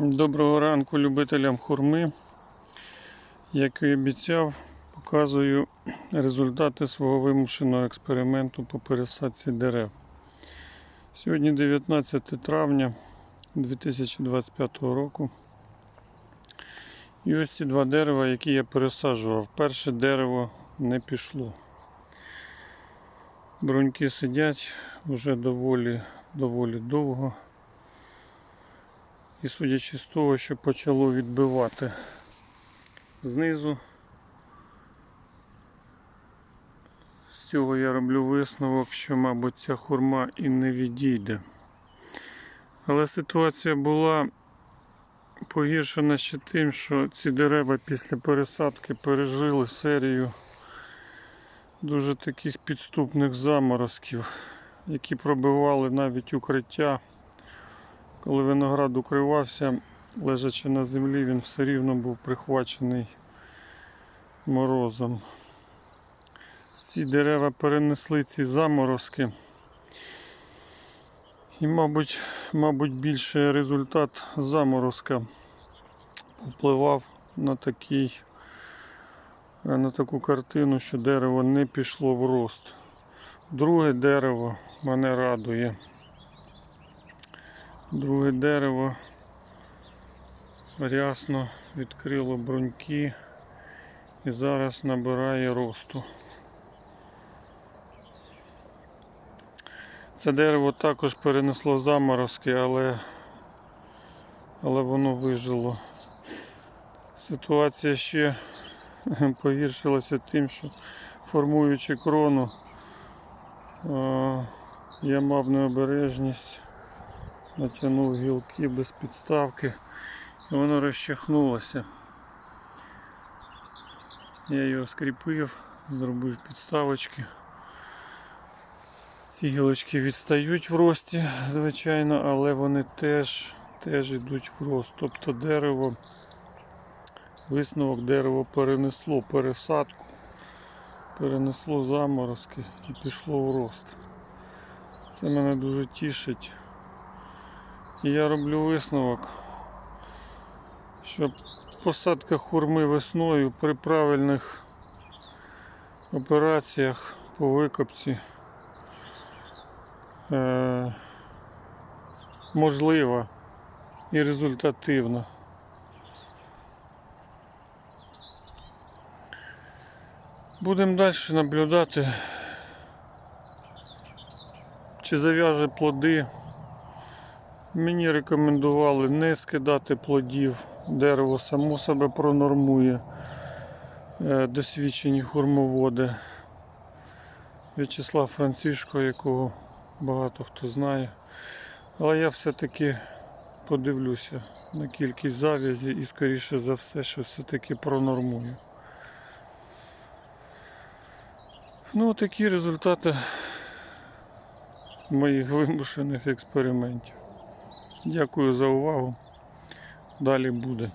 Доброго ранку любителям хурми. Як і обіцяв, показую результати свого вимушеного експерименту по пересадці дерев. Сьогодні 19 травня 2025 року. І ось ці два дерева, які я пересаджував. Перше дерево не пішло. Бруньки сидять вже доволі, доволі довго. І судячи з того, що почало відбивати знизу, з цього я роблю висновок, що, мабуть, ця хурма і не відійде. Але ситуація була погіршена ще тим, що ці дерева після пересадки пережили серію дуже таких підступних заморозків, які пробивали навіть укриття. Коли виноград укривався, лежачи на землі, він все рівно був прихвачений морозом. Ці дерева перенесли ці заморозки. І, мабуть, мабуть, більше результат заморозка впливав на такий, на таку картину, що дерево не пішло в рост. Друге дерево мене радує. Друге дерево рясно відкрило бруньки і зараз набирає росту. Це дерево також перенесло заморозки, але, але воно вижило. Ситуація ще погіршилася тим, що формуючи крону, я мав необережність натягнув гілки без підставки і воно розчахнулося. Я його скріпив, зробив підставочки. Ці гілочки відстають в рості, звичайно, але вони теж, теж йдуть в рост. Тобто дерево, висновок дерево перенесло пересадку, перенесло заморозки і пішло в рост. Це мене дуже тішить. І я роблю висновок, що посадка хурми весною при правильних операціях по викопці е, можлива і результативна. Будемо далі наблюдати, чи зав'яже плоди. Мені рекомендували не скидати плодів. Дерево само себе пронормує. Е, Досвідчені хурмоводи. В'ячеслав Францишко, якого багато хто знає. Але я все-таки подивлюся на кількість зав'язі і скоріше за все, що все-таки пронормую. Ну, такі результати моїх вимушених експериментів. Дякую за увагу. Далі буде.